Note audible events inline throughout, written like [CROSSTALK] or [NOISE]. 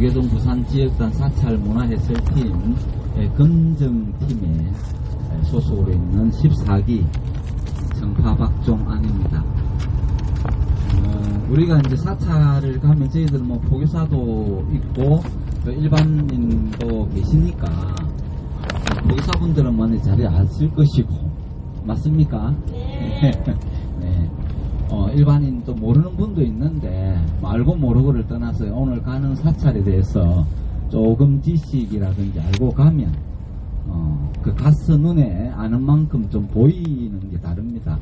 조계동 부산 지역단 사찰 문화해설팀 예, 건정팀에 예, 소속으로 있는 14기 정파박종 안입니다. 어, 우리가 이제 사찰을 가면 저희들 뭐 포교사도 있고 또 일반인도 계시니까 포교사분들은 뭐잘 아실 것이고 맞습니까? 네. [LAUGHS] 어, 일반인 도 모르는 분도 있는데 뭐 알고 모르고를 떠나서 오늘 가는 사찰에 대해서 조금 지식이라든지 알고 가면 어, 그 가스 눈에 아는 만큼 좀 보이는 게 다릅니다.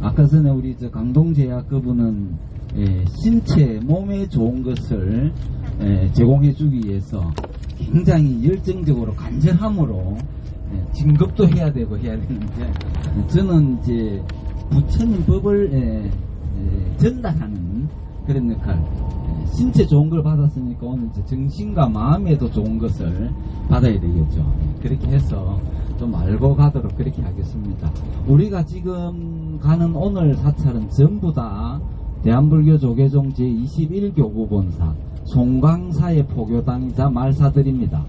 아까 전에 우리 저 강동제약 그분은 예, 신체 몸에 좋은 것을 예, 제공해주기 위해서 굉장히 열정적으로 간절함으로 예, 진급도 해야 되고 해야 되는데 저는 이제 부처님 법을 예, 예, 전달하는 그런 역할. 예, 신체 좋은 걸 받았으니까 오늘 정신과 마음에도 좋은 것을 받아야 되겠죠. 예, 그렇게 해서 좀 알고 가도록 그렇게 하겠습니다. 우리가 지금 가는 오늘 사찰은 전부 다 대한불교 조계종 제21교구 본사 송광사의 포교당이자 말사들입니다.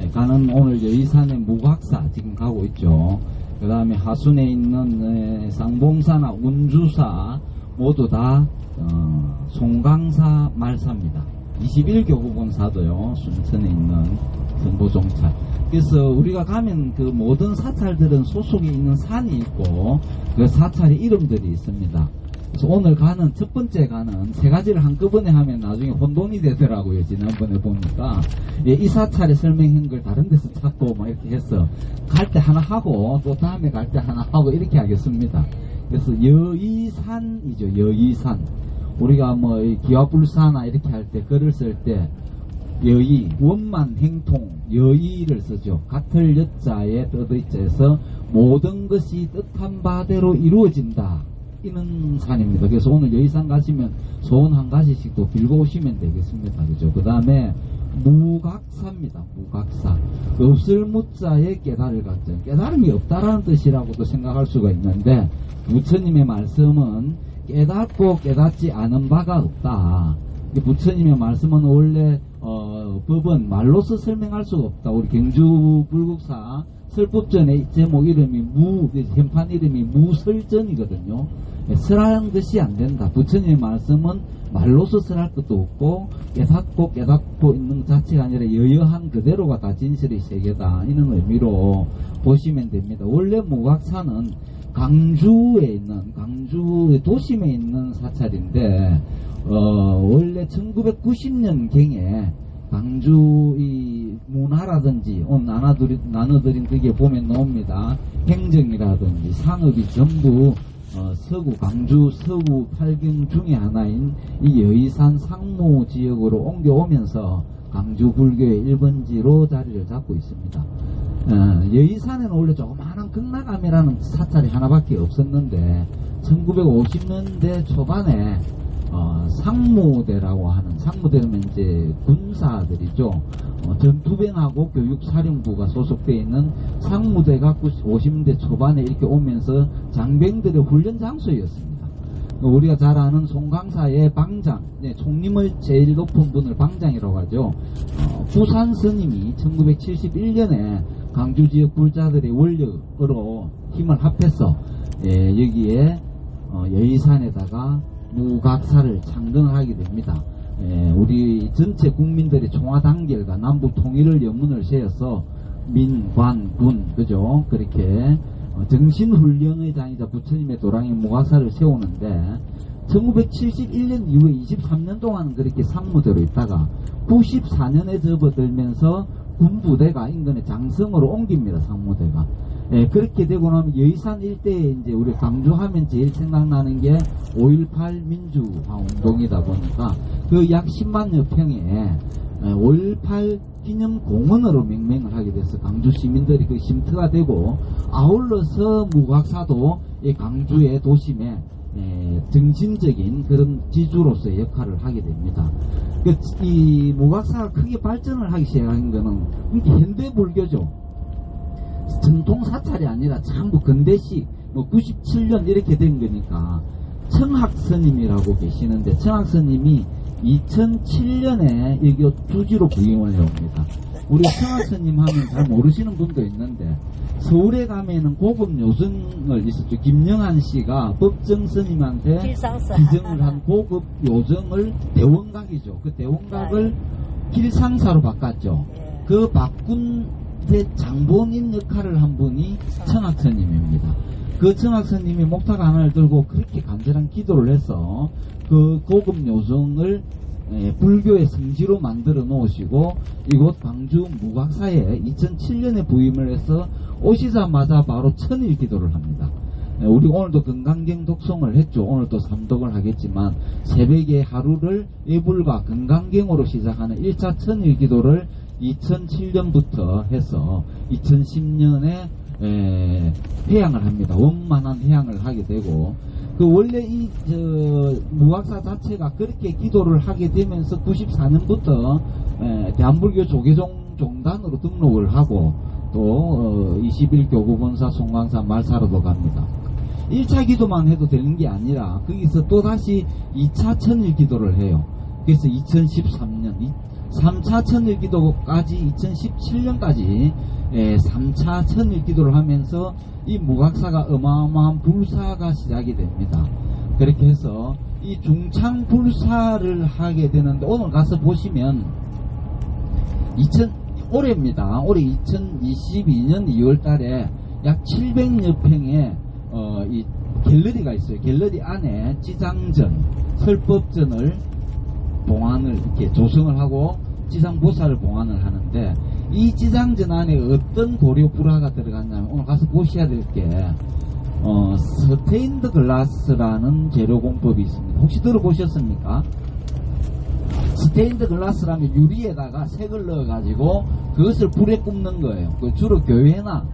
예, 가는 오늘 여의산의 무각사 지금 가고 있죠. 그 다음에 하순에 있는 에, 쌍봉사나 운주사 모두 다 어, 송강사 말사입니다. 21교구 본사도요 순천에 있는 정보종찰. 그래서 우리가 가면 그 모든 사찰들은 소속에 있는 산이 있고 그 사찰의 이름들이 있습니다. 그래서 오늘 가는 첫 번째 가는 세 가지를 한꺼번에 하면 나중에 혼돈이 되더라고요. 지난번에 보니까 예, 이 사찰에 설명한 걸 다른 데서 찾고 막 이렇게 해서 갈 때 하나 하고 또 다음에 갈 때 하나 하고 이렇게 하겠습니다. 그래서 여의산이죠. 여의산. 우리가 뭐 기와불사나 이렇게 할 때 글을 쓸 때 여의 원만 행통 여의를 쓰죠. 같을 여자에 뜻의자에서 모든 것이 뜻한 바대로 이루어진다. 이는 산입니다. 그래서 오늘 여의산 가시면 소원 한 가지씩 또 빌고 오시면 되겠습니다. 그죠? 그 다음에 무각사입니다. 무각사. 없을 무자에 깨달을 갖죠. 깨달음이 없다라는 뜻이라고도 생각할 수가 있는데 부처님의 말씀은 깨닫고 깨닫지 않은 바가 없다. 이 부처님의 말씀은 원래 어, 법은 말로서 설명할 수가 없다. 우리 경주 불국사 설법전의 제목 이름이 무, 그 현판 이름이 무설전이거든요. 예, 설하는 것이 안 된다. 부처님의 말씀은 말로서 설할 것도 없고 깨닫고 깨닫고 있는 자체가 아니라 여여한 그대로가 다 진실의 세계다. 이런 의미로 보시면 됩니다. 원래 무각사는 강주에 있는 강주의 도심에 있는 사찰인데 어, 원래 1990년 경에 강주 이 문화라든지 오늘 나눠드린, 나눠드린 그게 보면 나옵니다. 행정이라든지 산업이 전부 어, 서구 강주 서구 팔경 중의 하나인 이 여의산 상무 지역으로 옮겨오면서 강주 불교의 1번지로 자리를 잡고 있습니다. 어, 여의산에는 원래 조그마한 극락암이라는 사찰이 하나밖에 없었는데 1950년대 초반에 어, 상무대라고 하는 상무대는 이제 군사들이죠. 어, 전투병하고 교육사령부가 소속되어 있는 상무대가 50년대 초반에 이렇게 오면서 장병들의 훈련 장소였습니다. 우리가 잘 아는 송강사의 방장, 네, 총림을 제일 높은 분을 방장이라고 하죠. 어, 부산 스님이 1971년에 강주 지역 불자들의 원력으로 힘을 합해서 예, 여기에 어, 여의산에다가 무각사를 창건하게 됩니다. 예, 우리 전체 국민들의 총화단결과 남북 통일을 염문을 세워서 민, 관, 군, 그죠? 그렇게 어, 정신훈련의 장이자 부처님의 도랑의 무각사를 세우는데 1971년 이후에 23년 동안 그렇게 상무대로 있다가 94년에 접어들면서 군부대가 인근의 장성으로 옮깁니다. 상무대가. 예, 그렇게 되고 나면 여의산 일대에 이제 우리 강조하면 제일 생각나는 게 5.18 민주화 운동이다 보니까 그 약 10만여 평에 5.18 기념 공원으로 명명을 하게 돼서 강주 시민들이 그 쉼터가 되고 아울러서 무각사도 이 강주의 도심에 에, 정신적인 그런 지주로서의 역할을 하게 됩니다. 그, 이 무각사가 크게 발전을 하기 시작한 이게 현대 불교죠. 전통 사찰이 아니라 전부 근대식 뭐 97년 이렇게 된 거니까 청학 스님이라고 계시는데 청학 스님이 2007년에 여기 주지로 부임을 해옵니다. 우리 청학스님 하면 잘 모르시는 분도 있는데 서울에 가면은 고급 요정을 있었죠. 김영한 씨가 법정 스님한테. 기증을 한 고급 요정을 대원각이죠. 그 대원각을 길상사로 바꿨죠. 예. 그 바꾼 데 장본인 역할을 한 분이 청학스님입니다. 그 청학스님이 목탁 하나를 들고 그렇게 간절한 기도를 해서 그 고급 요정을 예, 불교의 성지로 만들어 놓으시고 이곳 광주 무각사에 2007년에 부임을 해서 오시자마자 바로 천일 기도를 합니다. 예, 우리 오늘도 건강경 독송을 했죠. 오늘도 삼독을 하겠지만 새벽에 하루를 예불과 건강경으로 시작하는 1차 천일 기도를 2007년부터 해서 2010년에 회양을 합니다. 원만한 회양을 하게 되고 그 원래 이 저 무학사 자체가 그렇게 기도를 하게 되면서 94년부터 대한불교 조계종 종단으로 등록을 하고 또 21교구 본사 송광사 말사로도 갑니다. 1차 기도만 해도 되는 게 아니라 거기서 또 다시 2차 천일 기도를 해요. 그래서 2013년 3차 천일 기도까지 2017년까지 3차 천일 기도를 하면서 이 무각사가 어마어마한 불사가 시작이 됩니다. 그렇게 해서 이 중창 불사를 하게 되는데 오늘 가서 보시면 2000 올해입니다. 올해 2022년 2월 달에 약 700여 평의 어, 이 갤러리가 있어요. 갤러리 안에 지장전, 설법전을 봉안을 이렇게 조성을 하고 지상보살을 봉안을 하는데 이 지장전 안에 어떤 고려 불화가 들어갔냐면 오늘 가서 보셔야 될게 어, 스테인드 글라스라는 재료 공법이 있습니다. 혹시 들어보셨습니까? 스테인드 글라스라면 유리에다가 색을 넣어가지고 그것을 불에 굽는 거예요. 그 주로 교회나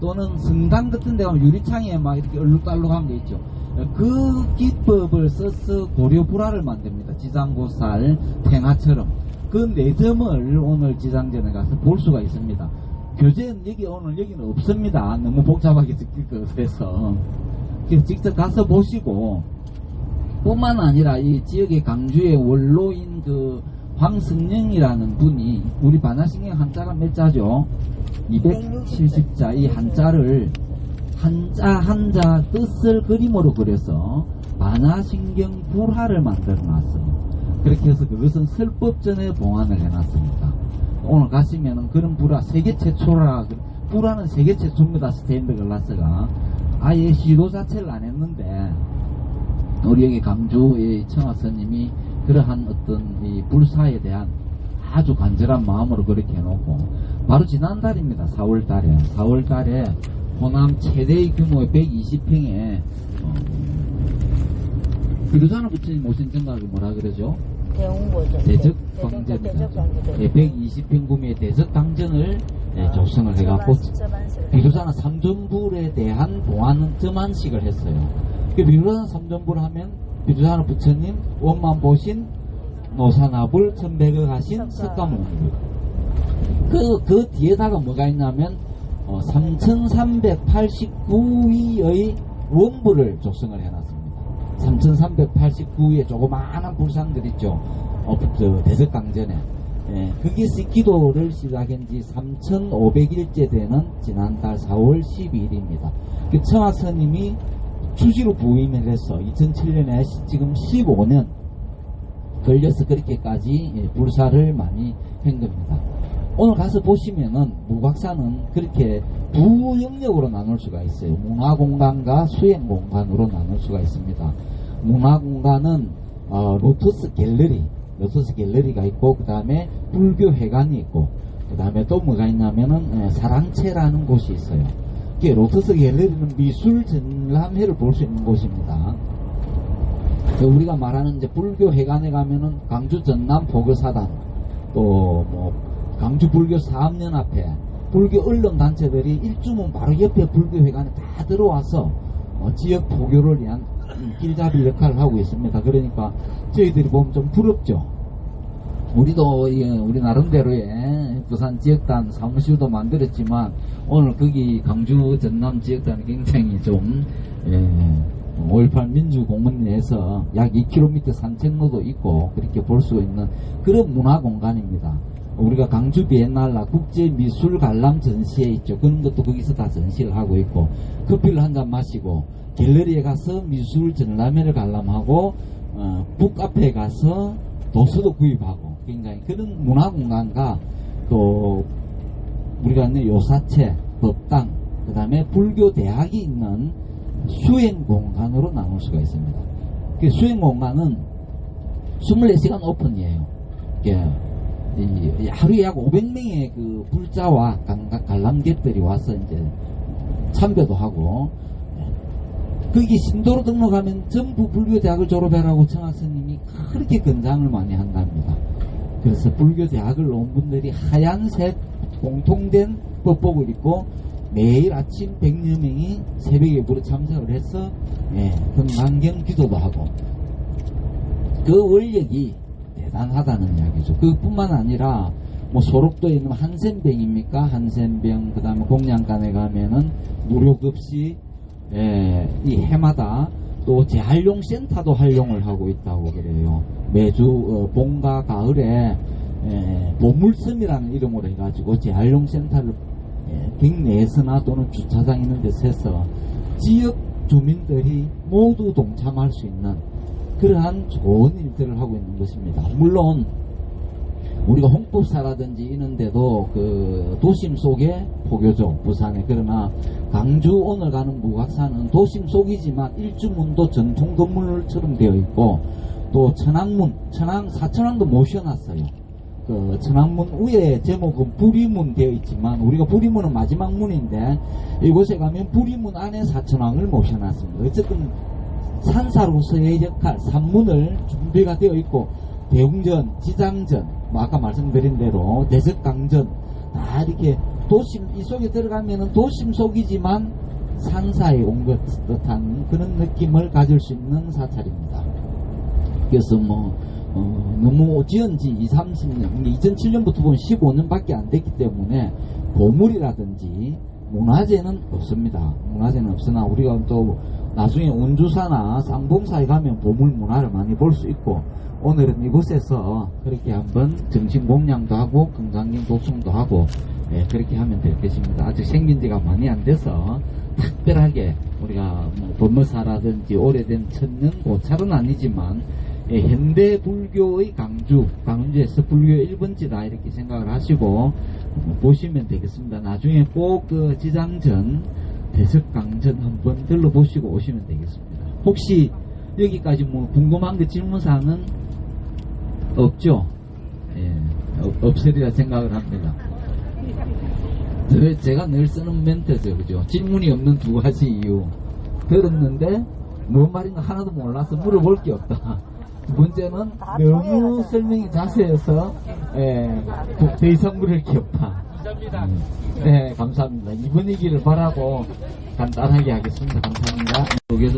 또는 성당 같은 데 가면 유리창에 막 이렇게 얼룩달룩한 게 있죠. 그 기법을 써서 고려 불화를 만듭니다. 지장고살, 탱화처럼. 그네 점을 오늘 지장전에 가서 볼 수가 있습니다. 교재는 여기 오늘 여기는 없습니다. 너무 복잡하게 듣길 것 같아서. 그래서 직접 가서 보시고, 뿐만 아니라 이 지역의 강주의 원로인 그 황승영이라는 분이 우리 반야신경 한자가 몇 자죠? 270자 이 한자를 한자 한자 뜻을 그림으로 그려서 반야신경 불화를 만들어 놨어요. 그렇게 해서 그것은 설법전에 봉안을 해놨습니다. 오늘 가시면은 그런 불화 세계 최초라 불화는 세계 최초입니다. 스테인드 글라스가 아예 시도 자체를 안 했는데 우리 여기 강주의 청하스님이 그러한 어떤 이 불사에 대한 아주 간절한 마음으로 그렇게 해놓고 바로 지난달입니다. 4월달에 4월달에 호남 최대 규모의 120평에 어, 비로자나 부처님 오신 정각이 뭐라 그러죠? 대웅보죠. 대적 광전이죠. 광전. 예, 120평 구미의 대적 당전을 예, 조성을 해갖고 비로자나 삼전불에 대한 보안 점안식을 했어요. 그 비로자나 삼전불 하면 비로자나 부처님 원만 보신 노사나불 천백을 하신 석가모니 그, 그 뒤에다가 뭐가 있냐면 어, 3389위의 원부를 조성을 해놨습니다. 3389위의 조그마한 불상들 있죠. 어, 저 대석강전에. 예, 거기서 기도를 시작한 지 3,500일째 되는 지난달 4월 12일입니다. 그 청하 스님이 주시로 부임을 해서 2007년에 지금 15년 걸려서 그렇게까지 예, 불사를 많이 한 겁니다. 오늘 가서 보시면은 무각사는 그렇게 두 영역으로 나눌 수가 있어요. 문화 공간과 수행 공간으로 나눌 수가 있습니다. 문화 공간은 어, 로터스 갤러리, 로터스 갤러리가 있고 그 다음에 불교회관이 있고 그 다음에 또 뭐가 있냐면은 에, 사랑채라는 곳이 있어요. 이게 로터스 갤러리는 미술 전람회를 볼 수 있는 곳입니다. 그 우리가 말하는 이제 불교회관에 가면은 강주 전남 포교사단 또 뭐 강주 불교 사업연합회 불교 언론 단체들이 일주면 바로 옆에 불교 회관에 다 들어와서 어, 지역 포교를 위한 [CLEARS THROAT] 길잡이 역할을 하고 있습니다. 그러니까 저희들이 보면 좀 부럽죠. 우리도 이, 우리 나름대로의 부산 지역단 사무실도 만들었지만 오늘 거기 강주 전남 지역단은 굉장히 좀 예, 5.18 민주공원 내에서 약 2km 산책로도 있고 그렇게 볼 수 있는 그런 문화 공간입니다. 우리가 강주 비엔날라 국제 미술 관람 전시회 있죠. 그런 것도 거기서 다 전시를 하고 있고 커피를 한 잔 마시고 갤러리에 가서 미술 전람회를 관람하고 어, 북카페에 가서 도서도 구입하고 굉장히 그런 문화 공간과 또 우리가 있는 요사체, 법당, 그 다음에 불교 대학이 있는 수행 공간으로 나눌 수가 있습니다. 그 수행 공간은 24시간 오픈이에요. 이 하루에 약 500명의 그 불자와 관람객들이 와서 이제 참배도 하고 거기 신도로 등록하면 전부 불교대학을 졸업해라고 청학스님이 그렇게 권장을 많이 한답니다. 그래서 불교 대학을 나온 분들이 하얀색 공통된 법복을 입고 매일 아침 100여 명이 새벽에 불에 참석을 해서 예, 건강경 기도도 하고 그 원력이 대단하다는 이야기죠. 그뿐만 아니라 뭐 소록도에 있는 한센병입니까? 한센병 그다음에 공양간에 가면은 무료급식 예, 이 해마다 또 재활용 센터도 활용을 하고 있다고 그래요. 매주 어, 봄과 가을에 예, 보물섬이라는 이름으로 해가지고 재활용 센터를 예, 빅내에서나 또는 주차장 있는 데서 해서 지역 주민들이 모두 동참할 수 있는 그러한 좋은 일들을 하고 있는 것입니다. 물론 우리가 홍법사라든지 이런데도 그 도심 속에 포교죠 부산에 그러나 강주 오늘 가는 무각사는 도심 속이지만 일주문도 전통 건물처럼 되어 있고 또 천왕문 천왕 사천왕도 모셔놨어요. 그 천왕문 위에 제목은 부리문 되어 있지만 우리가 부리문은 마지막 문인데 이곳에 가면 부리문 안에 사천왕을 모셔놨습니다. 어쨌든 산사로서의 역할 산문을 준비가 되어 있고 대웅전, 지장전, 뭐 아까 말씀드린 대로 대적강전 다 이렇게 도심 이 속에 들어가면은 도심 속이지만 산사에 온 것 듯한 그런 느낌을 가질 수 있는 사찰입니다. 그래서 뭐 어, 너무 지은 지 2, 30년, 2007년부터 보면 15년밖에 안 됐기 때문에 보물이라든지 문화재는 없습니다. 문화재는 없으나 우리가 또 나중에 운주사나 쌍봉사에 가면 보물 문화를 많이 볼 수 있고 오늘은 이곳에서 그렇게 한번 정신 공양도 하고 건강경 독송도 하고 예, 그렇게 하면 될 것입니다. 아직 생긴 지가 많이 안 돼서 특별하게 우리가 뭐 법무사라든지 오래된 천년 고찰은 아니지만 예, 현대 불교의 강주, 강주에서 불교의 1번지다 이렇게 생각을 하시고 뭐 보시면 되겠습니다. 나중에 꼭 그 지장전, 대석강전 한번 들러보시고 오시면 되겠습니다. 혹시 여기까지 뭐 궁금한 그 질문사항은 없죠? 예, 없- 없으리라 생각을 합니다. 저- 제가 늘 쓰는 멘트죠, 그죠? 질문이 없는 두 가지 이유. 들었는데, 뭔 말인가 하나도 몰라서 물어볼 게 없다. 두 번째는 너무 설명이 자세해서, 예, 더- 더 이상 물을 게 없다. 음, 네, 감사합니다. 이번 이기를 바라고 간단하게 하겠습니다. 감사합니다. 여기서